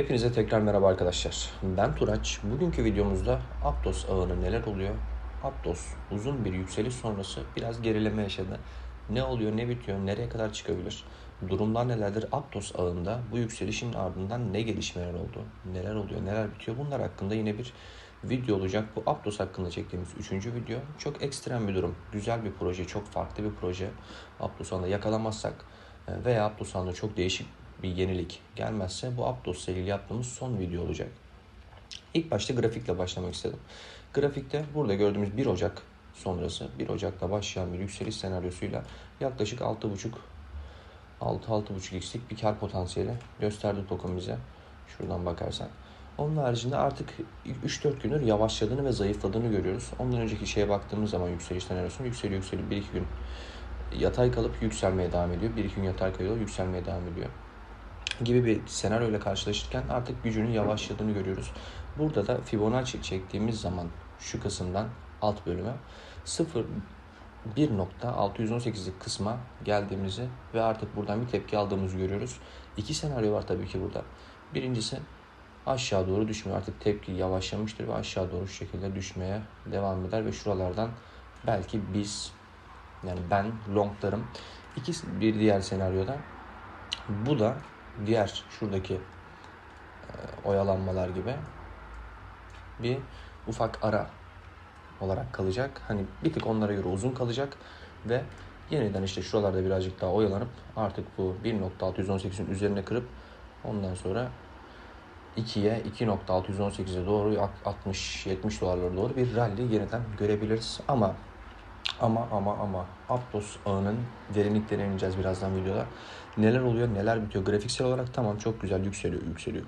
Hepinize tekrar merhaba arkadaşlar. Ben Turaç. Bugünkü videomuzda Aptos ağını neler oluyor? Aptos uzun bir yükseliş sonrası biraz gerileme yaşadı. Ne oluyor, ne bitiyor, nereye kadar çıkabilir? Durumlar nelerdir? Aptos ağında bu yükselişin ardından ne gelişmeler oldu? Neler oluyor, neler bitiyor? Bunlar hakkında yine bir video olacak. Bu Aptos hakkında çektiğimiz üçüncü video. Çok ekstrem bir durum. Güzel bir proje, çok farklı bir proje. Aptos ağında yakalamazsak veya Aptos ağında çok değişik bir yenilik gelmezse bu Aptos ile ilgili yaptığımız son video olacak. İlk başta grafikle başlamak istedim. Grafikte burada gördüğümüz 1 Ocak sonrası 1 Ocak'ta başlayan bir yükseliş senaryosuyla yaklaşık 6.5 6-6.5x'lik bir kar potansiyeli gösterdi token bize. Şuradan bakarsak. Onun haricinde artık 3-4 gündür yavaşladığını ve zayıfladığını görüyoruz. Ondan önceki şeye baktığımız zaman yükseliş senaryosunu yükseliyor yükseliyor. 1-2 gün yatay kalıp yükselmeye devam ediyor. 1-2 gün yatay kalıyor yükselmeye devam ediyor gibi bir senaryo ile karşılaşırken artık gücünün yavaşladığını görüyoruz. Burada da Fibonacci çektiğimiz zaman şu kısımdan alt bölüme 0 1.618'lik kısma geldiğimizi ve artık buradan bir tepki aldığımızı görüyoruz. İki senaryo var tabii ki burada. Birincisi aşağı doğru düşmüyor. Artık tepki yavaşlamıştır ve aşağı doğru şu şekilde düşmeye devam eder ve şuralardan belki biz yani ben longlarım. İki bir diğer senaryoda bu da diğer şuradaki e, oyalanmalar gibi bir ufak ara olarak kalacak. Hani bir tık onlara göre uzun kalacak ve yeniden işte şuralarda birazcık daha oyalanıp artık bu 1.618'in üzerine kırıp ondan sonra 2'ye 2.618'e doğru 60-70 dolarlara doğru bir rally yeniden görebiliriz. Ama ama ama ama Aptos ağının derinliklerine ineceğiz birazdan videoda. Neler oluyor, neler bitiyor. Grafiksel olarak tamam çok güzel yükseliyor, yükseliyor.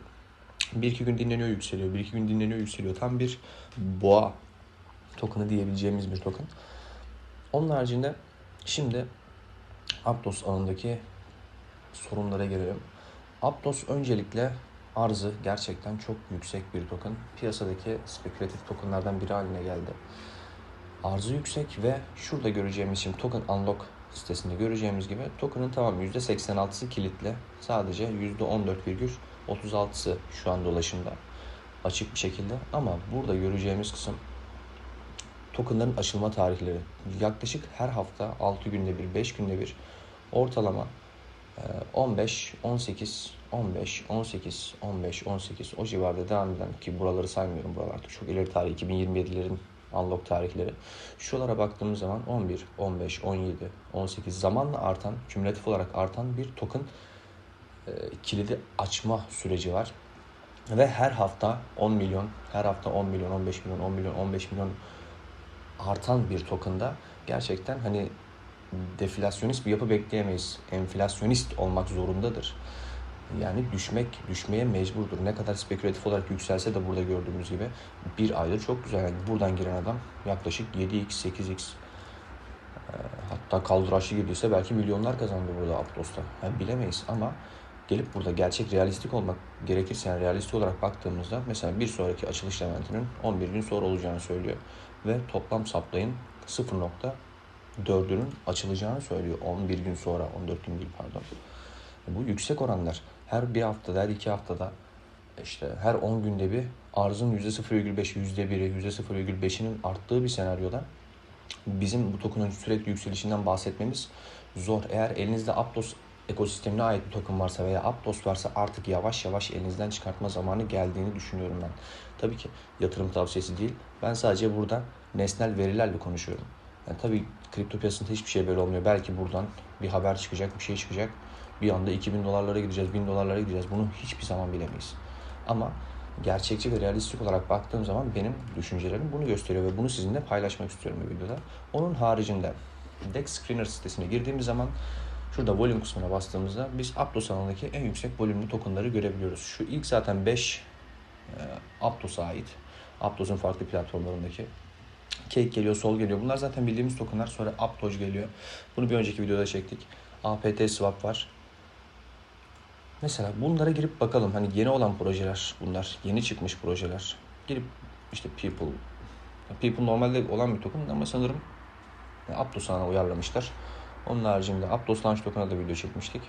Bir iki gün dinleniyor, yükseliyor. Bir iki gün dinleniyor, yükseliyor. Tam bir boğa token'ı diyebileceğimiz bir token. Onun haricinde şimdi Aptos ağındaki sorunlara gelelim. Aptos öncelikle arzı gerçekten çok yüksek bir token. Piyasadaki spekülatif tokenlardan biri haline geldi arzı yüksek ve şurada göreceğimiz şimdi token unlock sitesinde göreceğimiz gibi token'ın tamam %86'sı kilitli. Sadece %14,36'sı şu an dolaşımda açık bir şekilde ama burada göreceğimiz kısım tokenların açılma tarihleri. Yaklaşık her hafta 6 günde bir, 5 günde bir ortalama 15, 18, 15, 18, 15, 18 o civarda devam eden ki buraları saymıyorum buralarda çok ileri tarih 2027'lerin unlock tarihleri. Şuralara baktığımız zaman 11, 15, 17, 18 zamanla artan, kümülatif olarak artan bir token e, kilidi açma süreci var. Ve her hafta 10 milyon, her hafta 10 milyon, 15 milyon, 10 milyon, 15 milyon artan bir token'da gerçekten hani deflasyonist bir yapı bekleyemeyiz. Enflasyonist olmak zorundadır. Yani düşmek, düşmeye mecburdur. Ne kadar spekülatif olarak yükselse de burada gördüğümüz gibi bir aydır çok güzel. Yani buradan giren adam yaklaşık 7x, 8x hatta kaldıraçlı girdiyse belki milyonlar kazandı burada Aptos'ta. Yani bilemeyiz ama gelip burada gerçek realistik olmak gerekirse yani realistik olarak baktığımızda mesela bir sonraki açılış eventinin 11 gün sonra olacağını söylüyor. Ve toplam saplayın 0.4'ünün açılacağını söylüyor 11 gün sonra 14 gün değil pardon. Bu yüksek oranlar her bir haftada, her iki haftada işte her 10 günde bir arzın %0,5, %1'i, %0,5'inin arttığı bir senaryoda bizim bu token'ın sürekli yükselişinden bahsetmemiz zor. Eğer elinizde Aptos ekosistemine ait bir token varsa veya Aptos varsa artık yavaş yavaş elinizden çıkartma zamanı geldiğini düşünüyorum ben. Tabii ki yatırım tavsiyesi değil. Ben sadece burada nesnel verilerle konuşuyorum. Yani tabii kripto piyasasında hiçbir şey böyle olmuyor. Belki buradan bir haber çıkacak, bir şey çıkacak bir anda 2000 dolarlara gideceğiz, 1000 dolarlara gideceğiz. Bunu hiçbir zaman bilemeyiz. Ama gerçekçi ve realistik olarak baktığım zaman benim düşüncelerim bunu gösteriyor ve bunu sizinle paylaşmak istiyorum bu videoda. Onun haricinde Dex Screener sitesine girdiğimiz zaman şurada volume kısmına bastığımızda biz Aptos alanındaki en yüksek volümlü tokenları görebiliyoruz. Şu ilk zaten 5 e, Aptos'a ait. Aptos'un farklı platformlarındaki Cake geliyor, Sol geliyor. Bunlar zaten bildiğimiz tokenlar. Sonra Aptos geliyor. Bunu bir önceki videoda çektik. APT Swap var. Mesela bunlara girip bakalım. Hani yeni olan projeler bunlar. Yeni çıkmış projeler. Girip işte People. People normalde olan bir token ama sanırım Aptos'a uyarlamışlar. Onun haricinde Aptos Launch Token'a da video çekmiştik.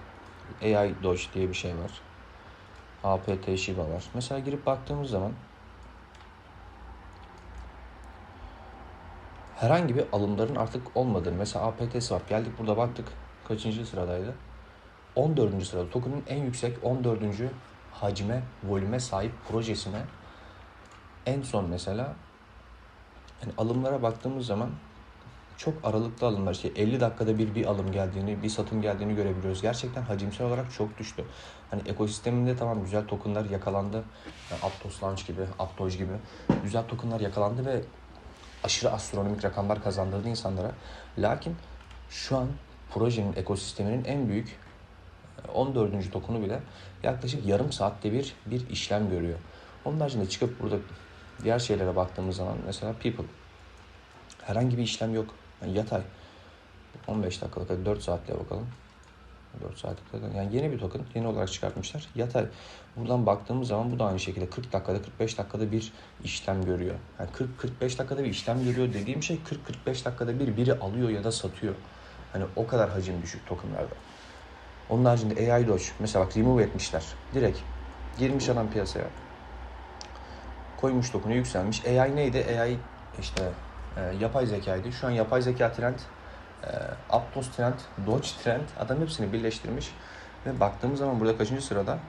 AI Doge diye bir şey var. APT Shiba var. Mesela girip baktığımız zaman herhangi bir alımların artık olmadığını mesela APT'si var. Geldik burada baktık kaçıncı sıradaydı? 14. sırada token'ın en yüksek 14. hacme, volüme sahip projesine en son mesela yani alımlara baktığımız zaman çok aralıklı alımlar işte 50 dakikada bir bir alım geldiğini, bir satım geldiğini görebiliyoruz. Gerçekten hacimsel olarak çok düştü. Hani ekosisteminde tamam güzel tokenlar yakalandı. Yani Aptos Launch gibi, Aptoj gibi güzel tokenlar yakalandı ve aşırı astronomik rakamlar kazandırdı insanlara. Lakin şu an projenin ekosisteminin en büyük 14. tokenu bile yaklaşık yarım saatte bir bir işlem görüyor. Onun haricinde çıkıp burada diğer şeylere baktığımız zaman mesela People herhangi bir işlem yok. Yani yatay. 15 dakikalık hadi 4 saatle bakalım. 4 saatlik yani yeni bir token yeni olarak çıkartmışlar. Yatay. Buradan baktığımız zaman bu da aynı şekilde 40 dakikada 45 dakikada bir işlem görüyor. Yani 40-45 dakikada bir işlem görüyor dediğim şey 40-45 dakikada bir biri alıyor ya da satıyor. Hani o kadar hacim düşük tokenlarda. Onun haricinde AI Doge mesela bak remove etmişler. Direkt girmiş adam piyasaya. Koymuş token'u yükselmiş. AI neydi? AI işte e, yapay zekaydı. Şu an yapay zeka trend, e, Aptos trend, Doge trend adam hepsini birleştirmiş. Ve baktığımız zaman burada kaçıncı sırada?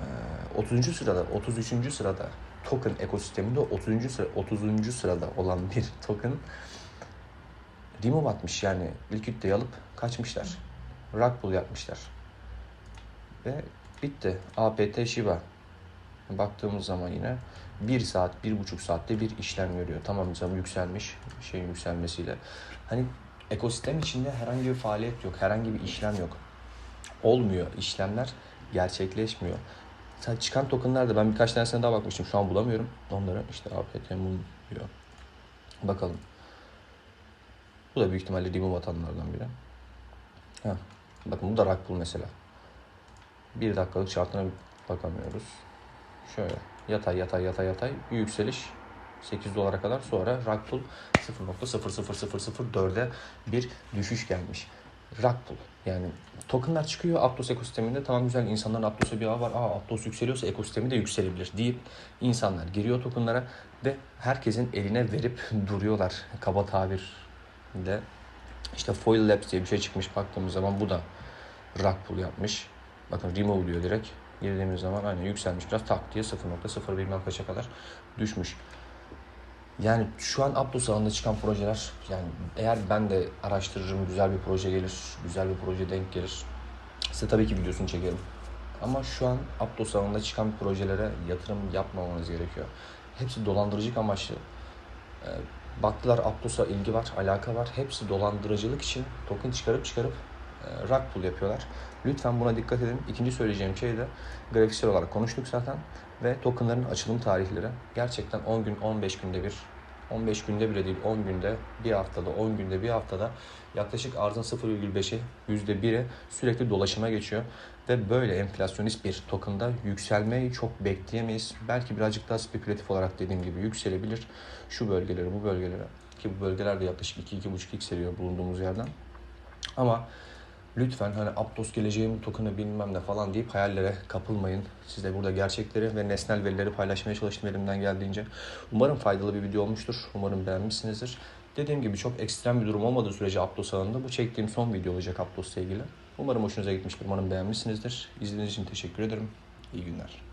E, 30. sırada, 33. sırada token ekosisteminde 30. sıra 30. sırada olan bir token remove atmış yani Liquid'de alıp kaçmışlar. Pull yapmışlar. Ve bitti. APT Shiba. Baktığımız zaman yine 1 saat, 1,5 saatte bir işlem görüyor. Tamam yükselmiş, şeyin yükselmesiyle. Hani ekosistem içinde herhangi bir faaliyet yok, herhangi bir işlem yok. Olmuyor, işlemler gerçekleşmiyor. Çıkan tokenlarda ben birkaç tanesine daha bakmıştım. Şu an bulamıyorum onları. İşte APT Moon diyor. Bakalım. Bu da büyük ihtimalle remove atanlardan biri. Heh. Bakın bu da pull mesela. Bir dakikalık şartına bakamıyoruz. Şöyle yatay yatay yatay yatay bir yükseliş 8 dolara kadar sonra pull 0.00004'e bir düşüş gelmiş. Pull yani tokenlar çıkıyor Aptos ekosisteminde tamam güzel insanların Aptos'a bir ağı var. Aa Aptos yükseliyorsa ekosistemi de yükselebilir deyip insanlar giriyor tokenlara ve herkesin eline verip duruyorlar kaba tabirle. İşte Foil Labs diye bir şey çıkmış baktığımız zaman bu da rug pull yapmış. Bakın remove diyor direkt. Girdiğimiz zaman aynı yükselmiş biraz tak diye 0.0 bilmem kaça kadar düşmüş. Yani şu an Aptos alanında çıkan projeler yani eğer ben de araştırırım güzel bir proje gelir, güzel bir proje denk gelir. Size tabii ki videosunu çekerim. Ama şu an Aptos alanında çıkan projelere yatırım yapmamanız gerekiyor. Hepsi dolandırıcılık amaçlı. Baktılar Aptos'a ilgi var, alaka var. Hepsi dolandırıcılık için token çıkarıp çıkarıp e, rug pull yapıyorlar. Lütfen buna dikkat edin. İkinci söyleyeceğim şey de grafiksel olarak konuştuk zaten ve tokenların açılım tarihleri gerçekten 10 gün 15 günde bir 15 günde bile değil 10 günde bir haftada 10 günde bir haftada yaklaşık arzın 0,5'i %1'e sürekli dolaşıma geçiyor ve böyle enflasyonist bir tokenda yükselmeyi çok bekleyemeyiz. Belki birazcık daha spekülatif olarak dediğim gibi yükselebilir. Şu bölgelere bu bölgelere ki bu bölgelerde yaklaşık 2-2,5 yükseliyor bulunduğumuz yerden. Ama Lütfen hani Aptos geleceğim token'ı bilmem ne falan deyip hayallere kapılmayın. Siz de burada gerçekleri ve nesnel verileri paylaşmaya çalıştım elimden geldiğince. Umarım faydalı bir video olmuştur. Umarım beğenmişsinizdir. Dediğim gibi çok ekstrem bir durum olmadığı sürece Aptos alanında bu çektiğim son video olacak Aptos'la ilgili. Umarım hoşunuza gitmiştir. Umarım beğenmişsinizdir. İzlediğiniz için teşekkür ederim. İyi günler.